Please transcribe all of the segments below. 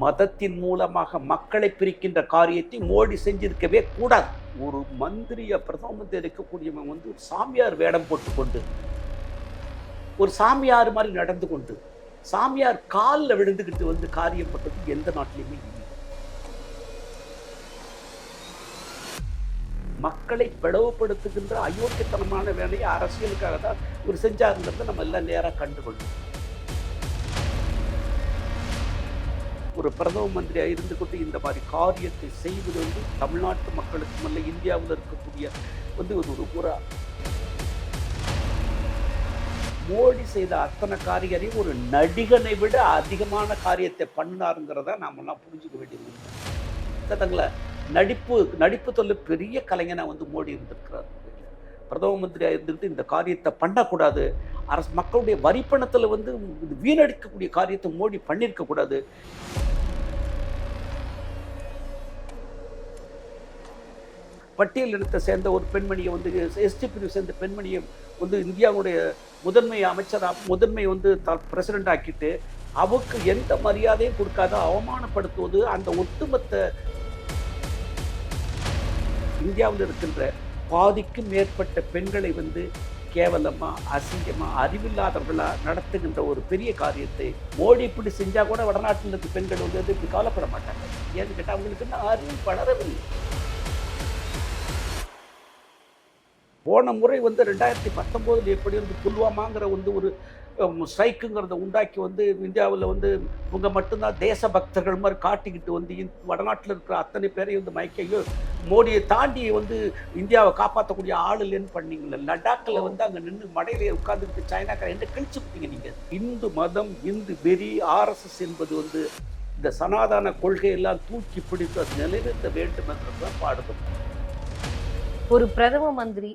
மதத்தின் மூலமாக மக்களை பிரிக்கின்ற காரியத்தை மோடி செஞ்சிருக்கவே கூடாது. ஒரு மந்திரிய பிரதம மந்திரி இருக்கக்கூடியவன் வந்து ஒரு சாமியார் வேடம் போட்டுக்கொண்டு ஒரு சாமியார் மாதிரி நடந்து கொண்டு சாமியார் காலில் விழுந்துக்கிட்டு வந்து காரியம் எந்த நாட்டிலையுமே இல்லை. மக்களை பிளவுபடுத்துகின்ற அயோக்கியத்தனமான வேலையை அரசியலுக்காக தான் ஒரு செஞ்சாருங்கிறத நம்ம எல்லாம் நேராக கண்டுகொள்ளணும் ஒரு பிரதம மந்திரியாக இருந்து கொண்டு இந்த மாதிரி காரியத்தை செய்வது வந்து தமிழ்நாட்டு மக்களுக்கு அல்ல இந்தியாவில் இருக்கக்கூடிய வந்து ஒரு ஒரு புறா. மோடி செய்த அத்தனை காரியரையும் ஒரு நடிகனை விட அதிகமான காரியத்தை பண்ணாருங்கிறத நாமெல்லாம் புரிஞ்சுக்க வேண்டியது. தங்களை நடிப்பு நடிப்பு தொல்லை பெரிய கலைஞனாக வந்து மோடி இருந்திருக்கிறார். பிரதம மந்திரியாக இருந்துக்கிட்டு இந்த காரியத்தை பண்ணக்கூடாது. அரசு மக்களுடைய வரிப்பணத்தில் வந்து வீணடிக்கக்கூடிய காரியத்தை மோடி பண்ணியிருக்கக்கூடாது. பட்டியல் இனத்தை சேர்ந்த ஒரு பெண்மணியை வந்து எஸ்டி பிரிவு சேர்ந்த பெண்மணியை வந்து இந்தியாவுடைய முதன்மை அமைச்சராக முதன்மை வந்து த பிரசிடென்ட் ஆக்கிட்டு அவருக்கு எந்த மரியாதையும் கொடுக்காத அவமானப்படுத்துவது அந்த ஒட்டுமொத்த இந்தியாவில் இருக்கின்ற பாதிக்கும் மேற்பட்ட பெண்களை வந்து கேவலமாக அசிங்கமாக அறிவில்லாதவர்களாக நடத்துகின்ற ஒரு பெரிய காரியத்தை மோடி இப்படி செஞ்சால் கூட வடநாட்டில் இருக்க பெண்கள் வந்து இப்படி கவலைப்பட மாட்டாங்க. ஏன்னு கேட்டால் அவங்களுக்கு இன்னும் அறிவு வளரவில்லை போன முறை வந்து ரெண்டாயிரத்தி பத்தொம்போதில் எப்படி வந்து புல்வாமாங்கிற வந்து ஒரு ஸ்ட்ரைக்குங்கிறத உண்டாக்கி வந்து இந்தியாவில் வந்து இவங்க மட்டும்தான் தேசபக்தர்கள் மாதிரி காட்டிக்கிட்டு வந்து வடநாட்டில் இருக்கிற அத்தனை பேரையும் வந்து மயக்கையோ மோடியை தாண்டி வந்து இந்தியாவை காப்பாற்றக்கூடிய ஆள் இல்லைன்னு பண்ணீங்களே லடாக்கில் வந்து அங்கே நின்று மடையில உட்காந்துக்கிட்டு சைனாக்கார என்ன கிழிச்சு விட்டீங்க நீங்கள் இந்து மதம் இந்து வெறி ஆர்எஸ்எஸ் என்பது வந்து இந்த சனாதன கொள்கையெல்லாம் தூக்கி பிடித்து அது நிலைநிறுத்த வேண்டும் என்றதான் பாடுபடும் ஒரு பிரதம மந்திரி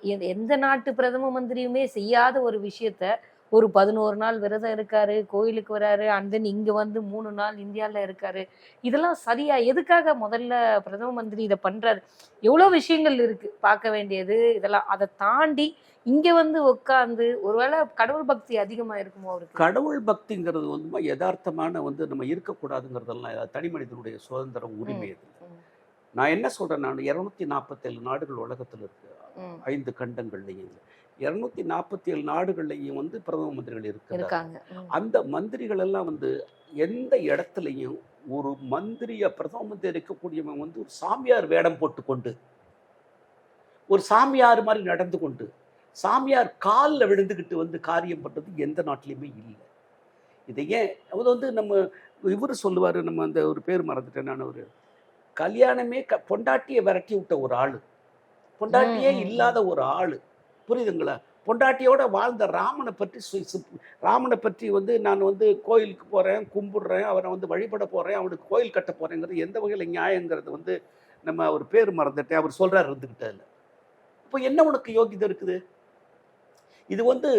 எந்த- நாட்டு பிரதம மந்திரியுமே செய்யாத ஒரு விஷயத்த ஒரு பதினோரு நாள் விரதம் இருக்காரு கோயிலுக்கு வராரு அண்ட் தென் இங்க வந்து மூணு நாள் இந்தியால இருக்காரு. இதெல்லாம் சரியா? எதுக்காக முதல்ல பிரதம மந்திரி இதை பண்றாரு? எவ்வளவு விஷயங்கள் இருக்கு பார்க்க வேண்டியது இதெல்லாம் அதை தாண்டி இங்க வந்து உட்காந்து ஒருவேளை கடவுள் பக்தி அதிகமா இருக்குமோ அவருக்கு? கடவுள் பக்திங்கிறது வந்து யதார்த்தமான வந்து நம்ம இருக்கக்கூடாதுங்கிறதெல்லாம் தனி மனிதனுடைய சுதந்திரம் உரிமை அது. நான் என்ன சொல்றேன் நான் இரநூத்தி நாற்பத்தேழு நாடுகள் உலகத்தில் இருக்கு. ஐந்து கண்டங்கள்லையும். இரநூத்தி நாற்பத்தி ஏழு நாடுகள்லையும் வந்து பிரதம மந்திரிகள் இருக்கிறாங்க அந்த மந்திரிகள் எல்லாம் வந்து எந்த இடத்துலையும் ஒரு மந்திரிய பிரதம மந்திரி இருக்கக்கூடியவன் வந்து ஒரு சாமியார் வேடம் போட்டுக்கொண்டு ஒரு சாமியார் மாதிரி நடந்து கொண்டு சாமியார் காலில் விழுந்துக்கிட்டு வந்து காரியம் பண்ணுறது எந்த நாட்டிலையுமே இல்லை. இதை ஏன் அது வந்து நம்ம இவர் சொல்லுவார் நம்ம அந்த ஒரு பேர் மறந்துட்டேன் நான் ஒரு கல்யாணமே க பொண்டாட்டியை விரட்டி விட்ட ஒரு ஆள். பொண்டாட்டியே. இல்லாத ஒரு ஆள். புரியுதுங்களா? பொண்டாட்டியோட வாழ்ந்த ராமனை பற்றி ராமனை பற்றி வந்து நான் வந்து கோயிலுக்கு போகிறேன் கும்பிடுறேன் அவரை வந்து வழிபட போகிறேன் அவனுக்கு கோயில் கட்ட போகிறேங்கிறது எந்த வகையில் நியாயங்கிறது வந்து நம்ம ஒரு பேர் மறந்துட்டேன். அவர் சொல்கிறார் இருந்துக்கிட்டதில்ல இப்போ என்ன உனக்கு யோகிதை இருக்குது? இது வந்து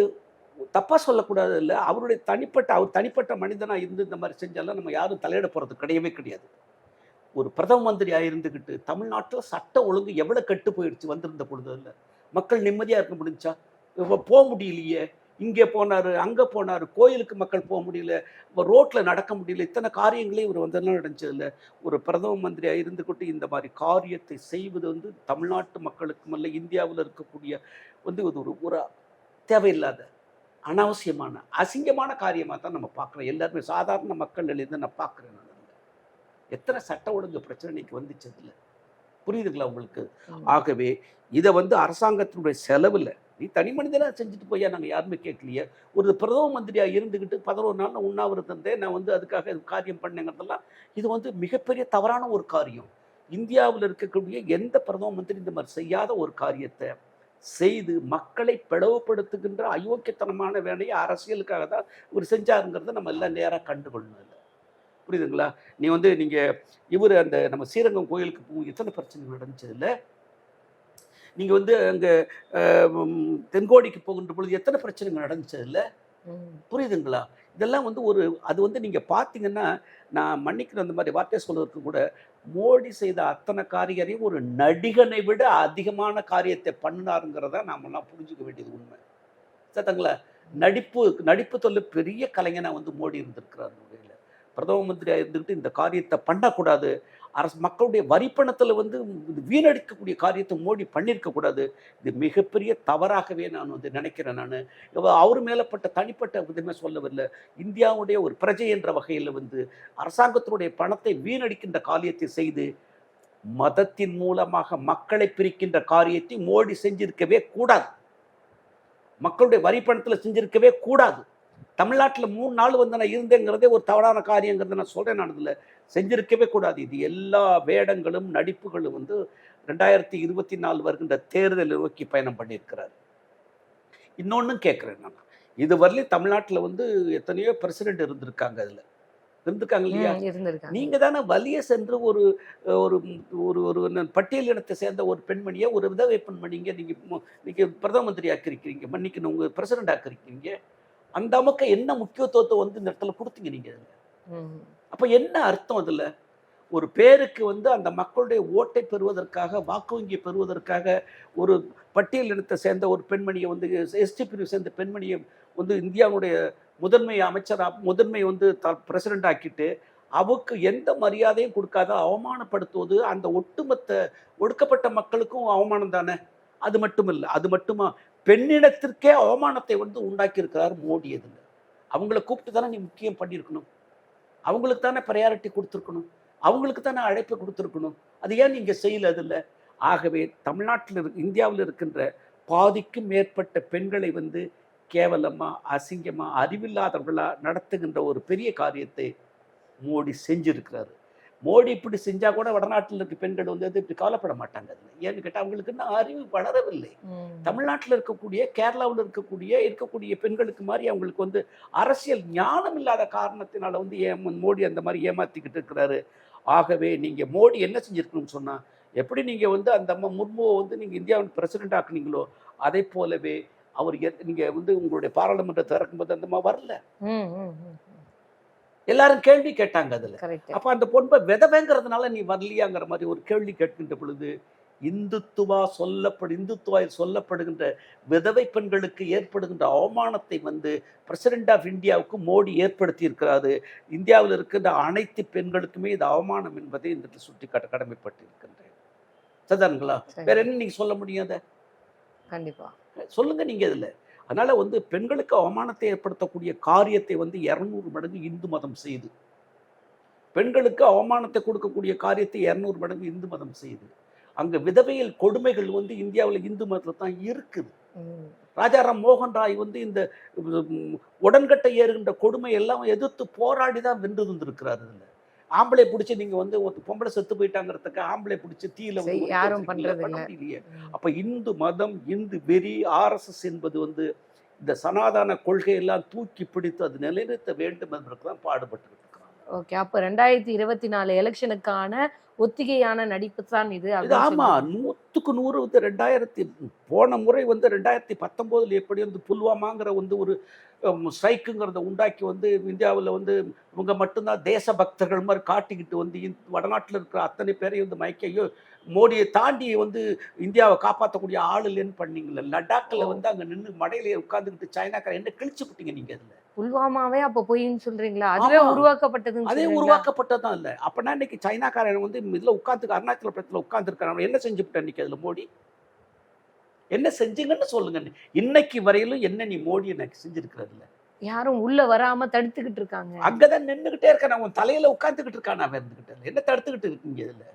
தப்பாக சொல்லக்கூடாது இல்லை அவருடைய தனிப்பட்ட அவர் தனிப்பட்ட மனிதனாக இருந்து இந்த மாதிரி செஞ்சாலும் நம்ம யாரும் தலையிட போகிறது கிடையவே கிடையாது. ஒரு பிரதம மந்திரியாக இருந்துக்கிட்டு தமிழ்நாட்டில் சட்ட ஒழுங்கு எவ்வளோ கெட்டு போயிடுச்சு வந்திருந்த பொழுது இல்லை மக்கள் நிம்மதியாக இருக்க முடிஞ்சா? இப்போ போக முடியலையே. இங்கே போனார் அங்கே போனார் கோயிலுக்கு மக்கள் போக முடியல ரோட்டில் நடக்க முடியல இத்தனை காரியங்களையும் இவர் வந்து நடந்துச்சு ஒரு பிரதம மந்திரியாக இருந்துக்கிட்டு இந்த மாதிரி காரியத்தை செய்வது வந்து தமிழ்நாட்டு மக்களுக்கும் அல்ல இந்தியாவில் இருக்கக்கூடிய வந்து இது ஒரு ஒரு தேவையில்லாத அனாவசியமான அசிங்கமான காரியமாக தான் நம்ம பார்க்குறோம். எல்லாருமே சாதாரண மக்கள் மக்கள்லேருந்து நான் பார்க்குறேன் நான். எத்தனை சட்ட ஒழுங்கு பிரச்சனை இன்னைக்கு வந்துச்சு அதில் புரியுதுங்களா உங்களுக்கு. ஆகவே இதை வந்து அரசாங்கத்தினுடைய செலவில் நீ தனி மனிதனாக செஞ்சுட்டு போயா நாங்கள் யாருமே கேட்கலையே. ஒரு பிரதம மந்திரியாக இருந்துக்கிட்டு பதினோரு நாள் நான் உண்ணாவிரதம் இருந்தேன் நான் வந்து அதுக்காக காரியம் பண்ணேங்கிறதெல்லாம் இது வந்து மிகப்பெரிய தவறான ஒரு காரியம். இந்தியாவில் இருக்கக்கூடிய எந்த பிரதம மந்திரி இந்த மாதிரி செய்யாத ஒரு காரியத்தை செய்து மக்களை பிளவுபடுத்துகின்ற அயோக்கியத்தனமான வேலையை அரசியலுக்காக தான் இவர் செஞ்சாருங்கிறத நம்ம எல்லாம் நேராக கண்டுகொள்ளணும் இல்லை புரியுதுங்களா? நீ வந்து நீங்கள் இவர் அந்த நம்ம ஸ்ரீரங்கம் கோயிலுக்கு போகும் எத்தனை பிரச்சனை நடந்துச்சு இல்லை நீங்கள் வந்து அங்கே தென்கோடிக்கு போகின்ற பொழுது எத்தனை பிரச்சனைகள் நடந்துச்சு இல்லை ம். புரியுதுங்களா? இதெல்லாம் வந்து ஒரு அது வந்து நீங்கள் பார்த்தீங்கன்னா நான் மன்னிக்கிற அந்த மாதிரி வார்த்தை சொல்வதற்கு கூட மோடி செய்த அத்தனை காரியரையும் ஒரு நடிகனை விட அதிகமான காரியத்தை பண்ணினாருங்கிறத நாமெல்லாம் புரிஞ்சுக்க வேண்டியது உண்மை. சத்தங்களா? நடிப்பு நடிப்பு தொல்லை பெரிய கலைஞனா வந்து மோடி இருந்திருக்கிறார் பிரதம மந்திரியாக இருந்துக்கிட்டு இந்த காரியத்தை பண்ணக்கூடாது. அரசு மக்களுடைய வரிப்பணத்தில் வந்து வீணடிக்கக்கூடிய காரியத்தை மோடி பண்ணியிருக்கக்கூடாது இது மிகப்பெரிய தவறாகவே நான் வந்து நினைக்கிறேன் நான். அவர் மேலப்பட்ட தனிப்பட்ட விதமே வரல. இந்தியாவுடைய ஒரு பிரஜை என்ற வகையில் வந்து அரசாங்கத்தினுடைய பணத்தை வீணடிக்கின்ற காரியத்தை செய்து மதத்தின் மூலமாக மக்களை பிரிக்கின்ற காரியத்தை மோடி செஞ்சிருக்கவே கூடாது. மக்களுடைய வரி பணத்தில் செஞ்சிருக்கவே கூடாது. தமிழ்நாட்டில் மூணு நாள் வந்து நான் இருந்தேங்கிறதே ஒரு தவறான காரியங்கிறத நான் சொல்கிறேன் நான் இதில். செஞ்சிருக்கவே கூடாது இது. எல்லா வேடங்களும் நடிப்புகளும் வந்து ரெண்டாயிரத்தி இருபத்தி நாலு வருகின்ற தேர்தலை நோக்கி பயணம் பண்ணியிருக்கிறார். இன்னொன்றும் கேட்குறேன் நான். இது வரலையும் தமிழ்நாட்டில் வந்து எத்தனையோ பிரசிடென்ட் இருந்திருக்காங்க அதில். இருந்திருக்காங்க இல்லையா? நீங்க தானே வலிய சென்று ஒரு ஒரு ஒரு ஒரு ந- பட்டியல் இனத்தை சேர்ந்த ஒரு பெண்மணியை ஒரு விதவை பெண்மணிங்க நீங்க நீங்க பிரதம மந்திரி ஆக்கிருக்கிறீங்க மன்னிக்கணும் உங்க பிரசிடண்ட் ஆக்கிருக்கீங்க அந்த அமக்க என்ன முக்கியத்துவத்தை வந்து இந்த இடத்துல கொடுத்தீங்க நீங்க அதுல ம், அப்ப என்ன அர்த்தம் அதுல ஒரு பேருக்கு வந்து அந்த மக்களுடைய ஓட்டை பெறுவதற்காக வாக்கு வங்கி பெறுவதற்காக ஒரு பட்டியல் இனத்தை சேர்ந்த ஒரு பெண்மணியை வந்து எஸ்டி பிரிவு சேர்ந்த பெண்மணியை வந்து இந்தியாவுடைய முதன்மை அமைச்சரா முதன்மை வந்து த பிரசிடண்ட் ஆக்கிட்டு அவருக்கு எந்த மரியாதையும் கொடுக்காத அவமானப்படுத்துவது அந்த ஒட்டுமொத்த ஒடுக்கப்பட்ட மக்களுக்கும் அவமானம் தானே? அது மட்டும் இல்லை அது மட்டுமா பெண்ணிடத்திற்கே அவமானத்தை வந்து உண்டாக்கி இருக்கிறார் மோடி அதில் அவங்கள கூப்பிட்டு தானே நீ முக்கியம் பண்ணியிருக்கணும். அவங்களுக்கு தானே ப்ரையாரிட்டி கொடுத்துருக்கணும். அவங்களுக்கு தானே அழைப்பு கொடுத்துருக்கணும். அது ஏன் நீங்கள் செய்யல அதில்? ஆகவே தமிழ்நாட்டில் இரு இந்தியாவில் இருக்கின்ற பாதிக்கும் மேற்பட்ட பெண்களை வந்து கேவலமாக அசிங்கமாக அறிவில்லாதவர்களாக நடத்துகின்ற ஒரு பெரிய காரியத்தை மோடி செஞ்சிருக்கிறாரு. மோடி இப்படி செஞ்சா கூட வடநாட்டில் இருக்க பெண்கள் வந்து இப்படி கவலைப்பட மாட்டாங்க அதில் ஏன்னு கேட்டால் அவங்களுக்கு இன்னும் அறிவு வளரவில்லை. தமிழ்நாட்டில் இருக்கக்கூடிய கேரளாவில் இருக்கக்கூடிய இருக்கக்கூடிய பெண்களுக்கு மாதிரி அவங்களுக்கு வந்து அரசியல் ஞானம் இல்லாத காரணத்தினால வந்து ஏன் மோடி அந்த மாதிரி ஏமாத்திக்கிட்டு இருக்கிறாரு ஆகவே நீங்கள் மோடி என்ன செஞ்சிருக்கணும்னு சொன்னால் எப்படி நீங்கள் வந்து அந்த அம்மா முர்முவை வந்து நீங்கள் இந்தியாவின் பிரசிடென்ட் ஆக்குனீங்களோ அதை போலவே அவர் நீங்கள் வந்து உங்களுடைய பாராளுமன்றத்தை திறக்கும்போது அந்த அம்மா வரல. எல்லாரும் கேள்வி கேட்டாங்க அதில். அப்போ அந்த பொன்பை விதவைங்கிறதுனால நீ வரலையாங்கிற மாதிரி ஒரு கேள்வி கேட்கின்ற பொழுது இந்துத்துவா சொல்லப்படு இந்துத்துவாயில் சொல்லப்படுகின்ற விதவை பெண்களுக்கு ஏற்படுகின்ற அவமானத்தை வந்து பிரசிடென்ட் ஆஃப் இந்தியாவுக்கு மோடி ஏற்படுத்தி இருக்கிறாரு இந்தியாவில் இருக்கின்ற அனைத்து பெண்களுக்குமே இது அவமானம் என்பதை இந்த சுட்டிக்காட்ட கடமைப்பட்டு இருக்கின்றேன் சரிதானுங்களா? சரி. வேற என்ன நீங்க சொல்ல முடியாத கண்டிப்பா. சொல்லுங்க நீங்க இதுல அதனால் வந்து பெண்களுக்கு அவமானத்தை ஏற்படுத்தக்கூடிய காரியத்தை வந்து இரநூறு மடங்கு இந்து மதம் செய்து பெண்களுக்கு அவமானத்தை கொடுக்கக்கூடிய காரியத்தை இரநூறு மடங்கு இந்து மதம் செய்து அங்கே விதவையில் கொடுமைகள் வந்து இந்தியாவில் இந்து மதத்தில் தான் இருக்குது. ராஜாராம் மோகன் ராய் வந்து இந்த உடன்கட்டை ஏறுகின்ற கொடுமை எல்லாம் எதிர்த்து போராடி தான் வென்று இருந்திருக்கிறார் இதில். ஆம்பளை பிடிச்சி நீங்க வந்து பொம்பளை செத்து போயிட்டாங்கிறதுக்கு ஆம்பளை பிடிச்சி தீயில யாரும் வச்சிருக்கீங்களா? பண்றது பண்ண இல்ல. முடியலையே ம். அப்ப இந்து மதம் இந்து வெறி ஆர்எஸ்எஸ் என்பது வந்து இந்த சனாதன கொள்கையெல்லாம் தூக்கி பிடித்து அது நிலைநிறுத்த வேண்டும் என்பதற்கு தான் பாடுபட்டு ஓகே அப்ப ரெண்டாயிரத்தி இருபத்தி நாலு எலெக்ஷனுக்கான ஒத்திகையான நடிப்பு தான் இது இது அப்படின்னு ஆமா சொல்லுங்க. நூற்றுக்கு நூறு வந்து ரெண்டாயிரத்தி போன முறை வந்து ரெண்டாயிரத்தி பத்தொம்போதில் எப்படி வந்து புல்வாமாங்கிற வந்து ஒரு ஸ்ட்ரைக்குங்கிறத உண்டாக்கி வந்து இந்தியாவில் வந்து இவங்க மட்டும்தான் தேசபக்தர்கள் மாதிரி காட்டிக்கிட்டு வந்து வடநாட்டில் இருக்கிற அத்தனை பேரையும் வந்து மயக்கையோ மோடியை தாண்டி வந்து இந்தியாவை காப்பாற்றக்கூடிய ஆள் இல்லைன்னு பண்ணீங்களே லடாக்கில் வந்து அங்கே நின்று மடையில உட்காந்துக்கிட்டு சைனாக்கார என்ன கிழிச்சு விட்டீங்க நீங்கள் அதில் புல்வாமாவே அப்ப பொய்ன்னு சொல்றீங்களா? அதுவே ஆமா. உருவாக்கப்பட்டதுன்னு அதே சொல்றீங்களா? உருவாக்கப்பட்டதான் இல்லை. அப்போனா இன்னைக்கு சைனாக்காரன் வந்து இதில் உட்காந்துக்கு அருணாச்சல பிரதேசத்தில் உட்காந்துருக்காங்க என்ன செஞ்சு விட்ட இன்னைக்கு அதில் மோடி? என்ன செஞ்சீங்கன்னு சொல்லுங்க. இன்னைக்கு வரையிலும் என்ன நீ மோடி எனக்கு செஞ்சிருக்கிறதுல யாரும் உள்ள வராம தடுத்துக்கிட்டு இருக்காங்க. அங்கதான் நின்றுகிட்டே இருக்கான். அவன் தலையில உட்காந்துக்கிட்டு இருக்கான் இருந்துகிட்டு. என்ன தடுத்துக்கிட்டு இருக்கீங்க இதுல?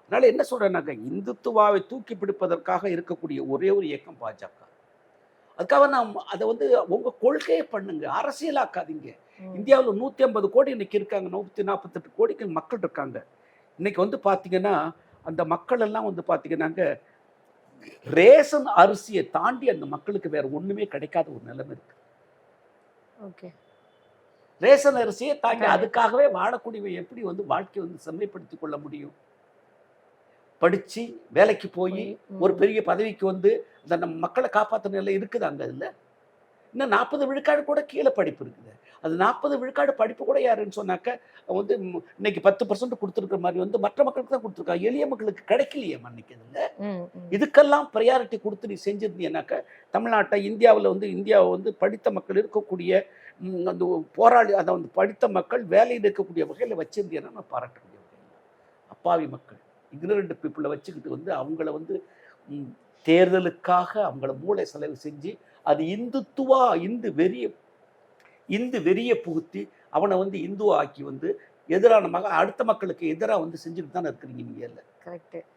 அதனால என்ன சொல்றேன்னாக்க இந்துத்துவாவை தூக்கி பிடிப்பதற்காக இருக்கக்கூடிய ஒரே ஒரு இயக்கம் பாஜக. அதுக்காக நாம் அதை வந்து உங்க கொள்கையை பண்ணுங்க. அரசியலாக்காதீங்க. இந்தியாவில் நூற்றி ஐம்பது கோடி இன்னைக்கு இருக்காங்க. நூற்றி நாற்பத்தெட்டு கோடிக்கு மக்கள் இருக்காங்க. இன்னைக்கு வந்து பார்த்தீங்கன்னா அந்த மக்கள் எல்லாம் வந்து பார்த்தீங்கன்னாங்க ரேஷன் அரிசியை தாண்டி அந்த மக்களுக்கு வேற ஒண்ணுமே கிடைக்காத ஒரு நிலைமை இருக்கு. ஓகே. ரேஷன் அரிசியை தாண்டி. அதுக்காகவே வாழக்கூடியவன் எப்படி வந்து வாழ்க்கையை வந்து செம்மைப்படுத்திக் கொள்ள முடியும்? படிச்சு வேலைக்கு போய். ஒரு பெரிய பதவிக்கு வந்து இந்த நம்ம மக்களை காப்பாற்ற நிலை இருக்குது அங்க இல்ல? இன்னும் நாற்பது விழுக்காடு கூட கீழே படிப்பு இருக்குது. அது நாற்பது விழுக்காடு படிப்பு கூட யாருன்னு சொன்னாக்க வந்து இன்னைக்கு பத்து பர்சன்ட் கொடுத்துருக்குற மாதிரி வந்து மற்ற மக்களுக்கு தான் கொடுத்துருக்காங்க எளிய மக்களுக்கு கிடைக்கலையே அன்னைக்கு இதில். ம், ம். இதுக்கெல்லாம் ப்ரையாரிட்டி கொடுத்து நீ செஞ்சிருந்தீங்கன்னாக்க தமிழ்நாட்டை இந்தியாவில் வந்து இந்தியாவை வந்து படித்த மக்கள் இருக்கக்கூடிய அந்த போராளி அதை வந்து படித்த மக்கள் வேலையில் இருக்கக்கூடிய வகையில் வச்சிருந்தீங்கன்னா நான் பாராட்டக்கூடிய வகையில். அப்பாவி மக்கள். இக்னரண்ட் பீப்புளை வச்சுக்கிட்டு வந்து அவங்கள வந்து தேர்தலுக்காக அவங்கள மூளை செலவு செஞ்சு அது இந்துத்துவா இந்து வெறிய இந்து வெறிய புகுத்தி அவனை வந்து இந்துவா ஆக்கி வந்து எதிரான மக அடுத்த மக்களுக்கு எதிராக வந்து செஞ்சுட்டு தானே இருக்கிறீங்க நீங்கள் கரெக்ட்